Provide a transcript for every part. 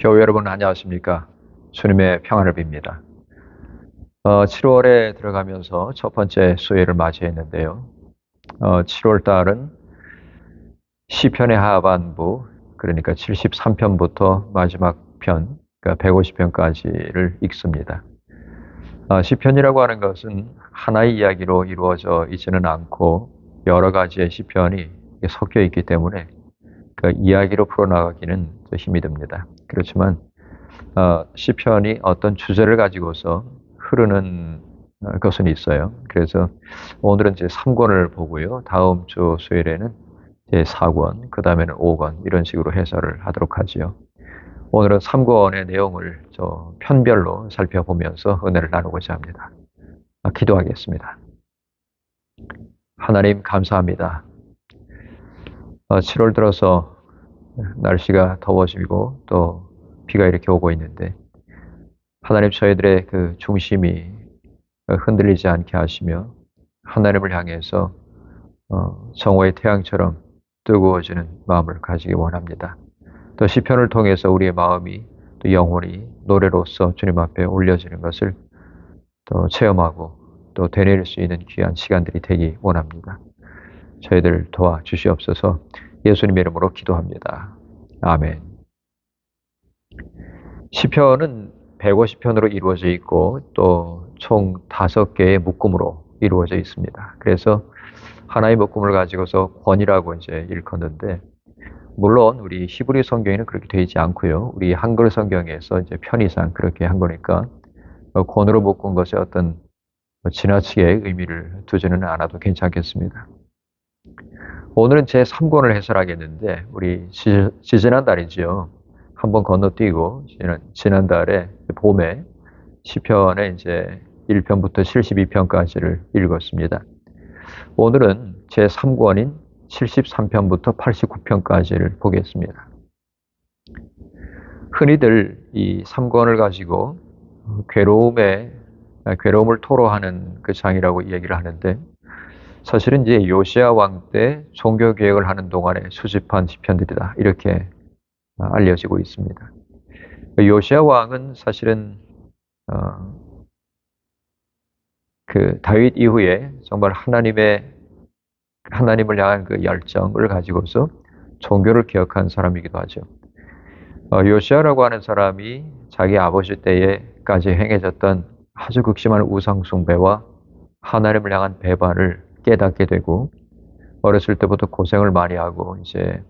교회 여러분 안녕하십니까? 주님의 평안을 빕니다. 어, 7월에 들어가면서 첫 번째 수요일을 맞이했는데요. 어, 7월 달은 시편의 하반부, 그러니까 73편부터 마지막 편, 그러니까 150편까지를 읽습니다. 어, 시편이라고 하는 것은 하나의 이야기로 이루어져 있지는 않고 여러 가지의 시편이 섞여 있기 때문에 그 이야기로 풀어나가기는 힘이 듭니다. 그렇지만 어, 시편이 어떤 주제를 가지고서 흐르는 어, 것은 있어요. 그래서 오늘은 이제 3권을 보고요. 다음 주 수요일에는 제 4권, 그 다음에는 5권 이런 식으로 해설을 하도록 하지요. 오늘은 3권의 내용을 저 편별로 살펴보면서 은혜를 나누고자 합니다. 아, 기도하겠습니다. 하나님 감사합니다. 7월 어, 들어서 날씨가 더워지고 또 비가 이렇게 오고 있는데 하나님 저희들의 그 중심이 흔들리지 않게 하시며 하나님을 향해서 어, 정오의 태양처럼 뜨거워지는 마음을 가지기 원합니다. 또 시편을 통해서 우리의 마음이 또 영혼이 노래로서 주님 앞에 올려지는 것을 또 체험하고 또 되뇌릴 수 있는 귀한 시간들이 되기 원합니다. 저희들 도와주시옵소서 예수님의 이름으로 기도합니다. 아멘. 시편은 150편으로 이루어져 있고 또 총 5개의 묶음으로 이루어져 있습니다. 그래서 하나의 묶음을 가지고서 권이라고 이제 일컫는데 물론 우리 히브리 성경에는 그렇게 되어 있지 않고요. 우리 한글 성경에서 이제 편의상 그렇게 한 거니까 권으로 묶은 것에 어떤 지나치게 의미를 두지는 않아도 괜찮겠습니다. 오늘은 제 3권을 해설하겠는데 우리 지, 지난 달이지요. 한번 건너뛰고 지난, 지난 달에 봄에 시편의 이제 1편부터 72편까지를 읽었습니다. 오늘은 제 3권인 73편부터 89편까지를 보겠습니다. 흔히들 이 3권을 가지고 괴로움에 괴로움을 토로하는 그 장이라고 얘기를 하는데 사실은 이제 요시아 왕 때 종교 개혁을 하는 동안에 수집한 시편들이다 이렇게 어, 알려지고 있습니다. 요시아 왕은 사실은 어, 그 다윗 이후에 정말 하나님의 하나님을 향한 그 열정을 가지고서 종교를 개혁한 사람이기도 하죠. 어, 요시아라고 하는 사람이 자기 아버지 때에까지 행해졌던 아주 극심한 우상 숭배와 하나님을 향한 배반을 깨닫게 되고 어렸을 때부터 고생을 많이 하고 이제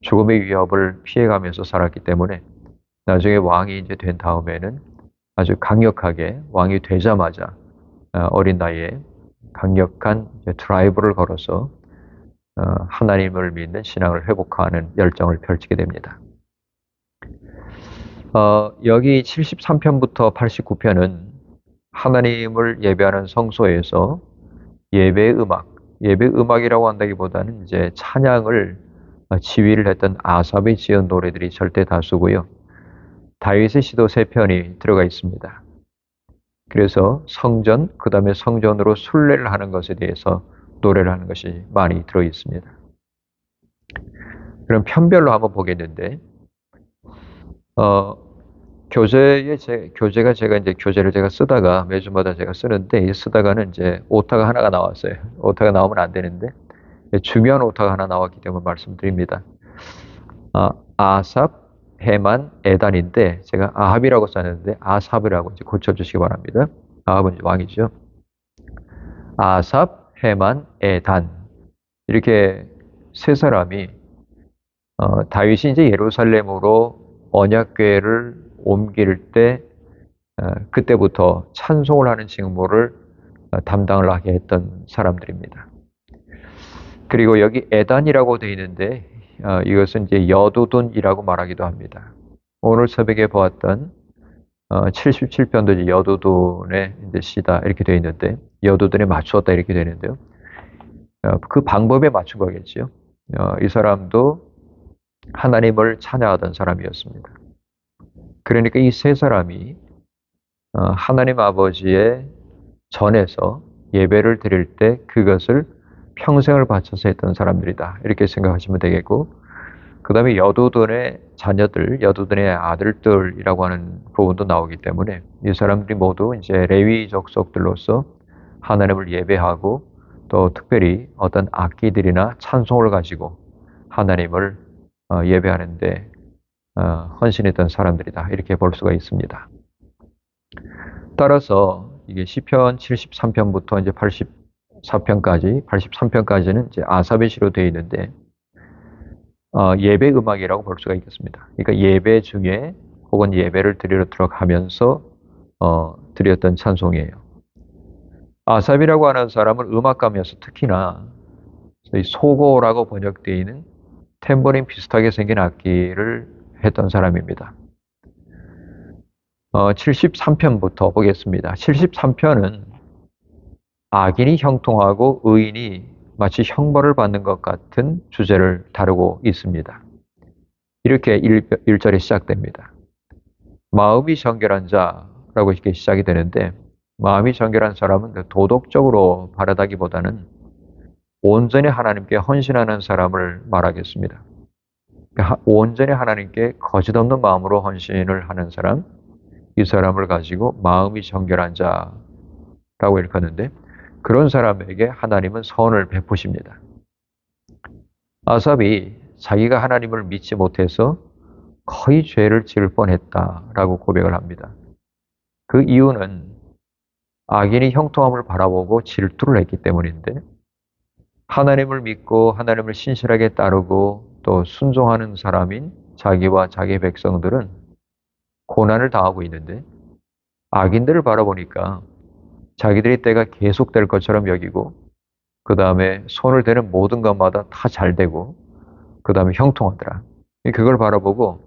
죽음의 위협을 피해가면서 살았기 때문에 나중에 왕이 이제 된 다음에는 아주 강력하게 왕이 되자마자 어, 어린 나이에 강력한 드라이브를 걸어서 어, 하나님을 믿는 신앙을 회복하는 열정을 펼치게 됩니다. 어, 여기 73편부터 89편은 하나님을 예배하는 성소에서 예배 음악, 예배 음악이라고 한다기보다는 이제 찬양을 지휘를 했던 아삽이 지은 노래들이 절대 다수고요. 다윗의 시도 세 편이 들어가 있습니다. 그래서 성전, 그 다음에 성전으로 순례를 하는 것에 대해서 노래를 하는 것이 많이 들어 있습니다. 그럼 편별로 한번 보겠는데, 어, 교재에 제, 교재가 제가 이제 교재를 제가 쓰다가 매주마다 제가 쓰는데 이 쓰다가는 이제 오타가 하나가 나왔어요. 오타가 나오면 안 되는데 중요한 오타가 하나 나왔기 때문에 말씀드립니다. 아, 아삽, 해만, 에단인데 제가 아합이라고 썼는데 아삽이라고 이제 고쳐주시기 바랍니다. 아합은 왕이죠. 아삽, 해만, 에단 이렇게 세 사람이 어, 다윗이 이제 예루살렘으로 언약궤를 옮길 때 어, 그때부터 찬송을 하는 직무를 어, 담당을 하게 했던 사람들입니다. 그리고 여기 에단이라고 되어 있는데 어, 이것은 이제 여두둔이라고 말하기도 합니다. 오늘 새벽에 보았던 77편도 여두둔의 이제 시다 이렇게 되어 있는데 여두둔에 맞추었다 이렇게 되는데요. 그 방법에 맞춘 거겠죠. 이 사람도 하나님을 찬양하던 사람이었습니다. 그러니까 이 세 사람이 어, 하나님 아버지의 전에서 예배를 드릴 때 그것을 평생을 바쳐서 했던 사람들이다. 이렇게 생각하시면 되겠고, 그 다음에 여두둔의 자녀들, 여두둔의 아들들이라고 하는 부분도 나오기 때문에 이 사람들이 모두 이제 레위 족속들로서 하나님을 예배하고 또 특별히 어떤 악기들이나 찬송을 가지고 하나님을 어, 예배하는데 어, 헌신했던 사람들이다 이렇게 볼 수가 있습니다. 따라서 이게 시편 73편부터 이제 84편까지 83편까지는 이제 아삽의 시로 되어 있는데 어, 예배 음악이라고 볼 수가 있겠습니다. 그러니까 예배 중에 혹은 예배를 드리러 들어가면서 어, 드렸던 찬송이에요. 아삽이라고 하는 사람은 음악가면서 특히나 소고라고 번역되어 있는 탬버린 비슷하게 생긴 악기를 했던 사람입니다. 어, 73편부터 보겠습니다. 73편은 악인이 형통하고 의인이 마치 형벌을 받는 것 같은 주제를 다루고 있습니다. 이렇게 1, 1절이 시작됩니다. 마음이 정결한 자라고 이렇게 시작이 되는데 마음이 정결한 사람은 도덕적으로 바라다기보다는 온전히 하나님께 헌신하는 사람을 말하겠습니다. 그러니까 온전히 하나님께 거짓없는 마음으로 헌신을 하는 사람, 이 사람을 가지고 마음이 정결한 자라고 일컫는데 그런 사람에게 하나님은 선을 베푸십니다. 아삽이 자기가 하나님을 믿지 못해서 거의 죄를 지을 뻔했다라고 고백을 합니다. 그 이유는 악인이 형통함을 바라보고 질투를 했기 때문인데 하나님을 믿고 하나님을 신실하게 따르고 또 순종하는 사람인 자기와 자기 백성들은 고난을 당하고 있는데 악인들을 바라보니까 자기들의 때가 계속될 것처럼 여기고 그 다음에 손을 대는 모든 것마다 다 잘 되고 그 다음에 형통하더라. 그걸 바라보고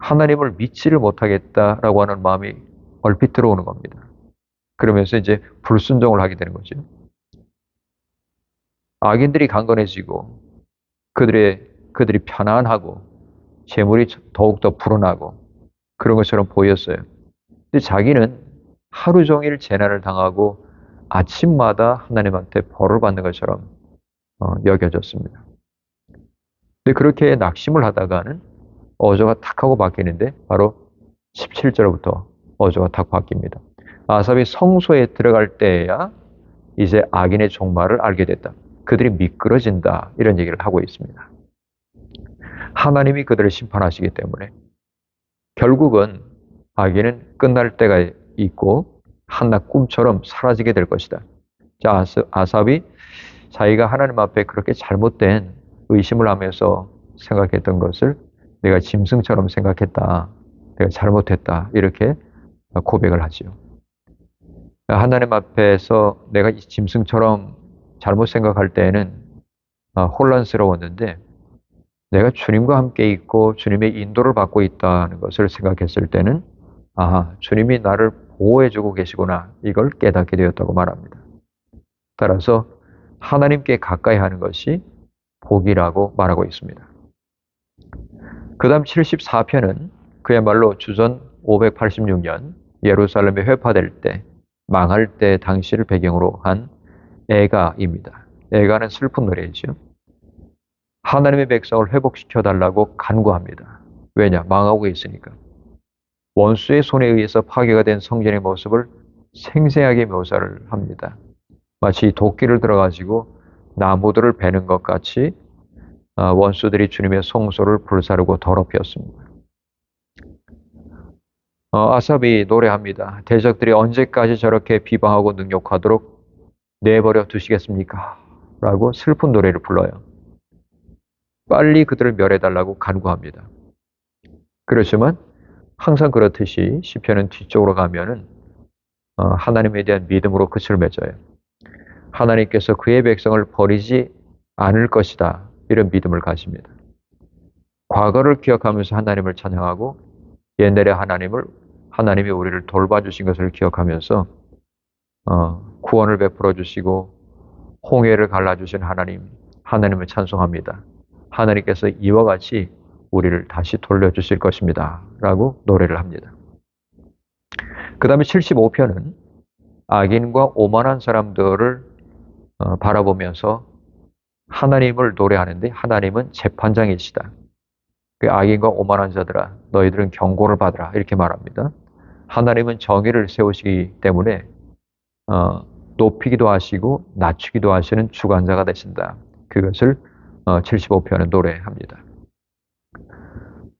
하나님을 믿지를 못하겠다라고 하는 마음이 얼핏 들어오는 겁니다. 그러면서 이제 불순종을 하게 되는 거죠. 악인들이 강건해지고 그들의 그들이 편안하고 재물이 더욱더 불어나고 그런 것처럼 보였어요. 근데 자기는 하루 종일 재난을 당하고 아침마다 하나님한테 벌을 받는 것처럼 어, 여겨졌습니다. 근데 그렇게 낙심을 하다가는 어조가 탁 하고 바뀌는데 바로 17절부터 어조가 탁 바뀝니다. 아삽이 성소에 들어갈 때야 이제 악인의 종말을 알게 됐다. 그들이 미끄러진다. 이런 얘기를 하고 있습니다. 하나님이 그들을 심판하시기 때문에 결국은 악인은 끝날 때가 있고 한낱 꿈처럼 사라지게 될 것이다. 자, 아삽이 자기가 하나님 앞에 그렇게 잘못된 의심을 하면서 생각했던 것을 내가 짐승처럼 생각했다. 내가 잘못했다. 이렇게 고백을 하지요. 하나님 앞에서 내가 짐승처럼 잘못 생각할 때에는 아, 혼란스러웠는데 내가 주님과 함께 있고 주님의 인도를 받고 있다는 것을 생각했을 때는 아, 주님이 나를 보호해주고 계시구나 이걸 깨닫게 되었다고 말합니다. 따라서 하나님께 가까이 하는 것이 복이라고 말하고 있습니다. 그 다음 74편은 그야말로 주전 586년 예루살렘이 회파될 때 망할 때 당시를 배경으로 한 애가입니다. 애가는 슬픈 노래이죠. 하나님의 백성을 회복시켜 달라고 간구합니다. 왜냐? 망하고 있으니까. 원수의 손에 의해서 파괴가 된 성전의 모습을 생생하게 묘사를 합니다. 마치 도끼를 들어가지고 나무들을 베는 것 같이 아, 원수들이 주님의 성소를 불사르고 더럽혔습니다. 어, 아삽이 노래합니다. 대적들이 언제까지 저렇게 비방하고 능욕하도록 내버려 두시겠습니까? 라고 슬픈 노래를 불러요. 빨리 그들을 멸해달라고 간구합니다. 그렇지만 항상 그렇듯이 시편은 뒤쪽으로 가면은 어, 하나님에 대한 믿음으로 끝을 맺어요. 하나님께서 그의 백성을 버리지 않을 것이다. 이런 믿음을 가집니다. 과거를 기억하면서 하나님을 찬양하고 옛날의 하나님을 하나님이 우리를 돌봐주신 것을 기억하면서 어, 구원을 베풀어 주시고 홍해를 갈라 주신 하나님, 하나님을 찬송합니다. 하나님께서 이와 같이 우리를 다시 돌려 주실 것입니다. 라고 노래를 합니다. 그 다음에 75편은 악인과 오만한 사람들을 어, 바라보면서 하나님을 노래하는데 하나님은 재판장이시다. 그 악인과 오만한 자들아 너희들은 경고를 받으라 이렇게 말합니다. 하나님은 정의를 세우시기 때문에 어, 높이기도 하시고 낮추기도 하시는 주관자가 되신다. 그것을 어, 75편은 노래합니다.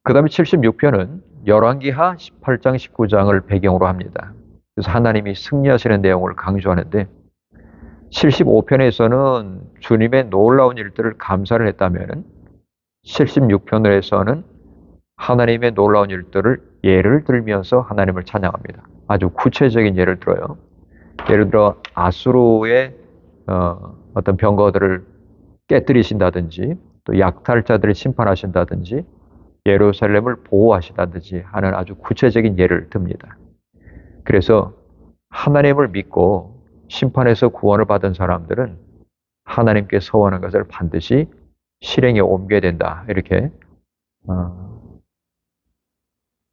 그 다음에 76편은 열왕기하 18장 19장을 배경으로 합니다. 그래서 하나님이 승리하시는 내용을 강조하는데 75편에서는 주님의 놀라운 일들을 감사를 했다면 76편에서는 하나님의 놀라운 일들을 예를 들면서 하나님을 찬양합니다. 아주 구체적인 예를 들어요. 예를 들어 아수르의 어, 어떤 병거들을 깨뜨리신다든지 또 약탈자들을 심판하신다든지 예루살렘을 보호하시다든지 하는 아주 구체적인 예를 듭니다. 그래서 하나님을 믿고 심판에서 구원을 받은 사람들은 하나님께 서원한 것을 반드시 실행에 옮겨야 된다. 이렇게 어,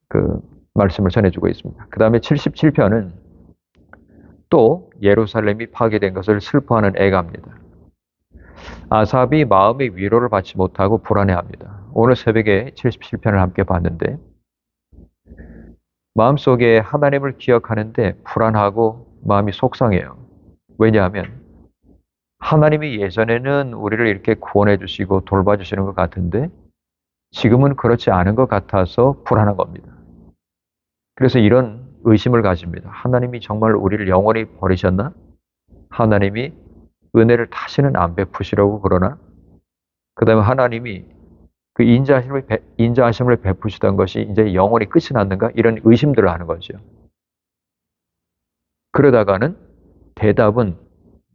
그 말씀을 전해주고 있습니다. 그 다음에 77편은 또 예루살렘이 파괴된 것을 슬퍼하는 애가입니다. 아삽이 마음의 위로를 받지 못하고 불안해합니다. 오늘 새벽에 77편을 함께 봤는데 마음속에 하나님을 기억하는데 불안하고 마음이 속상해요. 왜냐하면 하나님이 예전에는 우리를 이렇게 구원해 주시고 돌봐 주시는 것 같은데 지금은 그렇지 않은 것 같아서 불안한 겁니다. 그래서 이런 의심을 가집니다. 하나님이 정말 우리를 영원히 버리셨나? 하나님이 은혜를 다시는 안 베푸시려고 그러나? 그 다음에 하나님이 그 인자하심을, 인자하심을 베푸시던 것이 이제 영원히 끝이 났는가? 이런 의심들을 하는 거죠. 그러다가는 대답은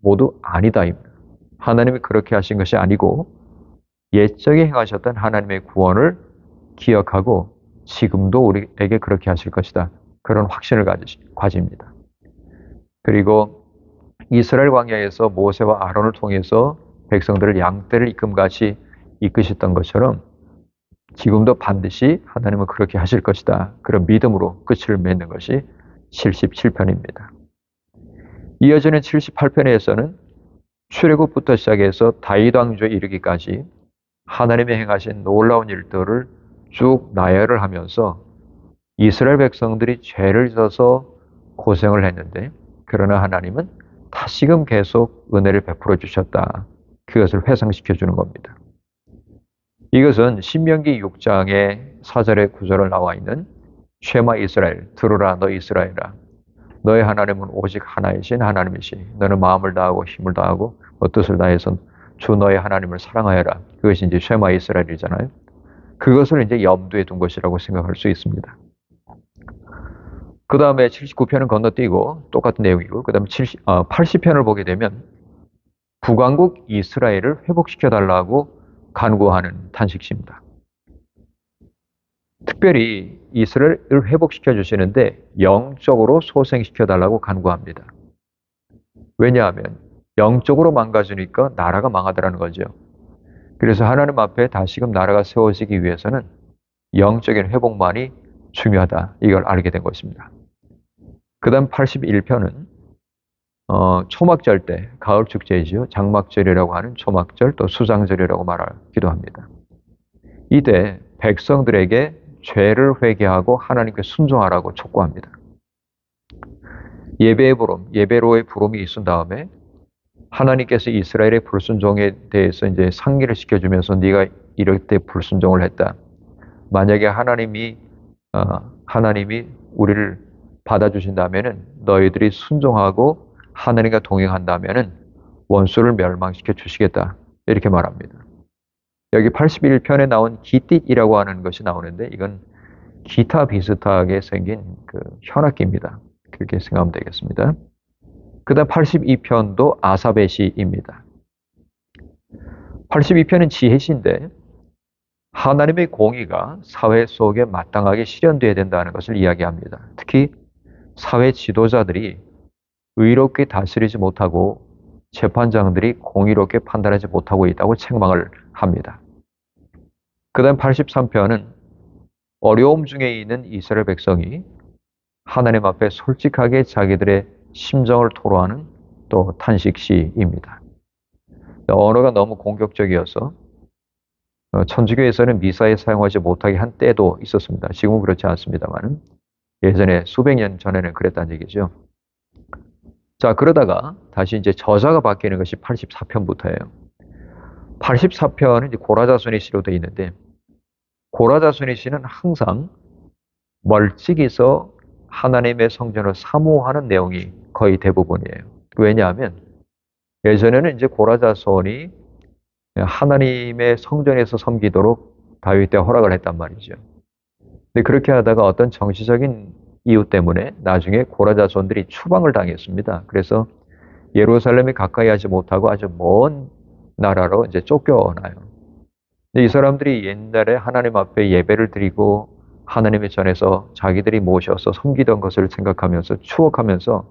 모두 아니다입니다. 하나님이 그렇게 하신 것이 아니고 옛적에 행하셨던 하나님의 구원을 기억하고 지금도 우리에게 그렇게 하실 것이다. 그런 확신을 가집니다. 그리고 이스라엘 광야에서 모세와 아론을 통해서 백성들을 양떼를 이끔같이 이끄셨던 것처럼 지금도 반드시 하나님은 그렇게 하실 것이다. 그런 믿음으로 끝을 맺는 것이 77편입니다. 이어지는 78편에서는 출애굽부터 시작해서 다윗 왕조에 이르기까지 하나님의 행하신 놀라운 일들을 쭉 나열을 하면서 이스라엘 백성들이 죄를 져서 고생을 했는데 그러나 하나님은 다시금 계속 은혜를 베풀어 주셨다. 그것을 회상시켜 주는 겁니다. 이것은 신명기 6장의 4절의 구절을 나와 있는 쉐마 이스라엘 들으라 너 이스라엘아. 너의 하나님은 오직 하나이신 하나님이시. 너는 마음을 다하고 힘을 다하고 뭐 뜻을 다해서 주 너의 하나님을 사랑하여라. 그것이 이제 쉐마 이스라엘이잖아요. 그것을 이제 염두에 둔 것이라고 생각할 수 있습니다 그 다음에 79편은 건너뛰고 똑같은 내용이고 그 다음에 70, 어, 80편을 보게 되면 북왕국 이스라엘을 회복시켜 달라고 간구하는 탄식시입니다. 특별히 이스라엘을 회복시켜 주시는데 영적으로 소생시켜 달라고 간구합니다. 왜냐하면 영적으로 망가지니까 나라가 망하더라는 거죠. 그래서 하나님 앞에 다시금 나라가 세워지기 위해서는 영적인 회복만이 중요하다. 이걸 알게 된 것입니다. 그 다음 81편은 어, 초막절 때, 가을 축제이지요. 장막절이라고 하는 초막절 또 수장절이라고 말하기도 합니다. 이때 백성들에게 죄를 회개하고 하나님께 순종하라고 촉구합니다. 예배의 부름, 예배로의 부름이 있은 다음에 하나님께서 이스라엘의 불순종에 대해서 이제 상기를 시켜주면서 네가 이럴 때 불순종을 했다. 만약에 하나님이 어, 하나님이 우리를 받아주신다면은 너희들이 순종하고 하나님과 동행한다면은 원수를 멸망시켜 주시겠다. 이렇게 말합니다. 여기 81편에 나온 기띠이라고 하는 것이 나오는데 이건 기타 비슷하게 생긴 그 현악기입니다. 그렇게 생각하면 되겠습니다. 그 다음 82편도 아사베 시입니다. 82편은 지혜시인데 하나님의 공의가 사회 속에 마땅하게 실현되어야 된다는 것을 이야기합니다. 특히 사회 지도자들이 의롭게 다스리지 못하고 재판장들이 공의롭게 판단하지 못하고 있다고 책망을 합니다. 그 다음 83편은 어려움 중에 있는 이스라엘 백성이 하나님 앞에 솔직하게 자기들의 심정을 토로하는 또 탄식시입니다. 언어가 너무 공격적이어서 어, 천주교에서는 미사에 사용하지 못하게 한 때도 있었습니다. 지금은 그렇지 않습니다만 예전에 수백 년 전에는 그랬다는 얘기죠. 자, 그러다가 다시 이제 저자가 바뀌는 것이 84편부터예요. 84편은 이제 고라자손의 시로 되어 있는데 고라자손의 시는 항상 멀찍이서 하나님의 성전을 사모하는 내용이 거의 대부분이에요. 왜냐하면 예전에는 이제 고라자손이 하나님의 성전에서 섬기도록 다윗 때 허락을 했단 말이죠. 근데 그렇게 하다가 어떤 정치적인 이유 때문에 나중에 고라 자손들이 추방을 당했습니다. 그래서 예루살렘에 가까이 하지 못하고 아주 먼 나라로 이제 쫓겨나요. 이 사람들이 옛날에 하나님 앞에 예배를 드리고 하나님의 전에서 자기들이 모셔서 섬기던 것을 생각하면서 추억하면서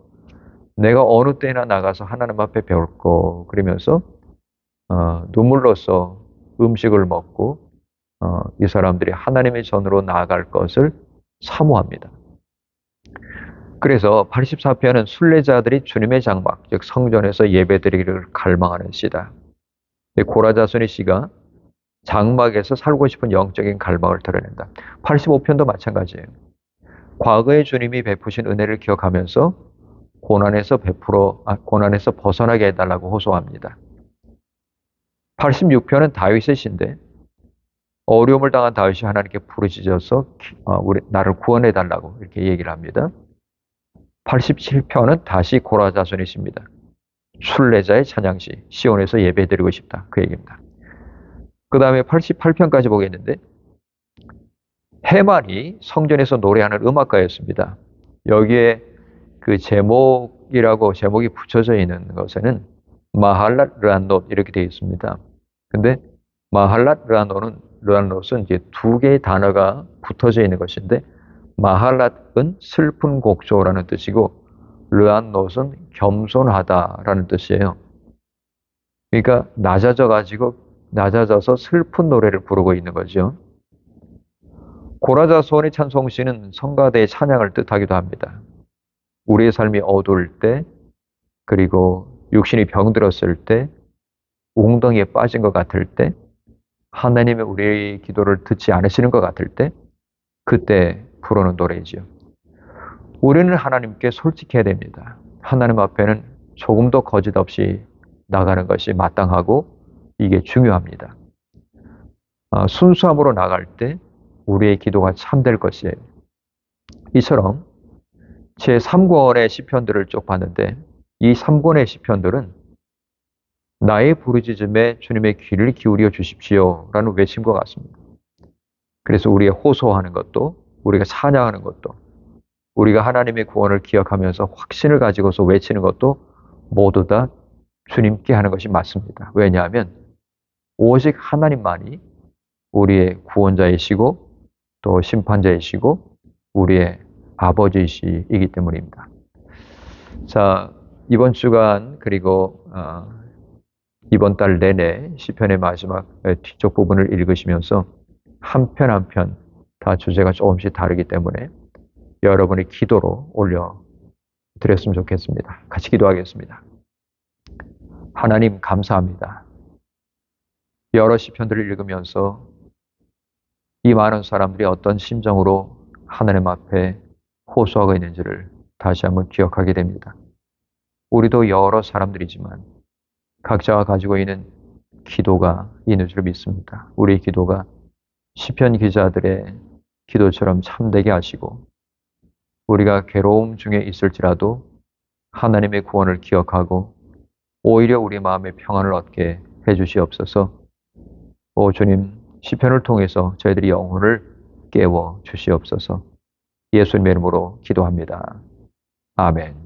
내가 어느 때나 나가서 하나님 앞에 배울 거 그러면서 어, 눈물로써 음식을 먹고 어, 이 사람들이 하나님의 전으로 나아갈 것을 사모합니다. 그래서 84편은 순례자들이 주님의 장막, 즉 성전에서 예배드리기를 갈망하는 시다. 고라자손의 시가 장막에서 살고 싶은 영적인 갈망을 드러낸다. 85편도 마찬가지예요. 과거에 주님이 베푸신 은혜를 기억하면서 고난에서 베풀어 아, 고난에서 벗어나게 해달라고 호소합니다. 86편은 다윗의 시인데 어려움을 당한 다윗이 하나님께 부르짖어서 어, 우리 나를 구원해 달라고 이렇게 얘기를 합니다. 87편은 다시 고라 자손의 시입니다. 순례자의 찬양시 시온에서 예배드리고 싶다 그 얘기입니다. 그 다음에 88편까지 보겠는데 해만이 성전에서 노래하는 음악가였습니다. 여기에 그 제목이라고 제목이 붙여져 있는 것에는 마할랏 르안롯 이렇게 되어 있습니다. 근데 마할랏 르안롯은 르안롯은 이제 두 개의 단어가 붙어져 있는 것인데 마할랏은 슬픈 곡조라는 뜻이고 르안롯은 겸손하다라는 뜻이에요. 그러니까 낮아져 가지고 낮아져서 슬픈 노래를 부르고 있는 거죠. 고라자 소원의 찬송시는 성가대의 찬양을 뜻하기도 합니다. 우리의 삶이 어두울 때, 그리고 육신이 병들었을 때, 웅덩이에 빠진 것 같을 때, 하나님이 우리의 기도를 듣지 않으시는 것 같을 때, 그때 부르는 노래이지요. 우리는 하나님께 솔직해야 됩니다. 하나님 앞에는 조금도 거짓 없이 나가는 것이 마땅하고 이게 중요합니다. 아, 순수함으로 나갈 때 우리의 기도가 참될 것이에요. 이처럼 제 3권의 시편들을 쭉 봤는데 이 3권의 시편들은 나의 부르짖음에 주님의 귀를 기울여 주십시오 라는 외침과 같습니다. 그래서 우리의 호소하는 것도 우리가 찬양하는 것도 우리가 하나님의 구원을 기억하면서 확신을 가지고서 외치는 것도 모두 다 주님께 하는 것이 맞습니다. 왜냐하면 오직 하나님만이 우리의 구원자이시고 또 심판자이시고 우리의 아버지이시기 때문입니다. 자, 이번 주간 그리고 어, 이번 달 내내 시편의 마지막 뒤쪽 부분을 읽으시면서 한 편 한 편 다 주제가 조금씩 다르기 때문에 여러분의 기도로 올려 드렸으면 좋겠습니다. 같이 기도하겠습니다. 하나님 감사합니다. 여러 시편들을 읽으면서 이 많은 사람들이 어떤 심정으로 하나님 앞에 호소하고 있는지를 다시 한번 기억하게 됩니다. 우리도 여러 사람들이지만 각자가 가지고 있는 기도가 있는 줄 믿습니다. 우리의 기도가 시편 기자들의 기도처럼 참되게 하시고 우리가 괴로움 중에 있을지라도 하나님의 구원을 기억하고 오히려 우리 마음의 평안을 얻게 해 주시옵소서. 오 주님 시편을 통해서 저희들이 영혼을 깨워 주시옵소서. 예수님의 이름으로 기도합니다. 아멘.